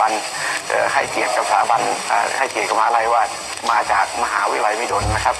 บันให้เกียรติกับสถาบันให้เกียรติกับมหาลัยว่ามาจากมหาวิทยาลัยมิดลนะครับ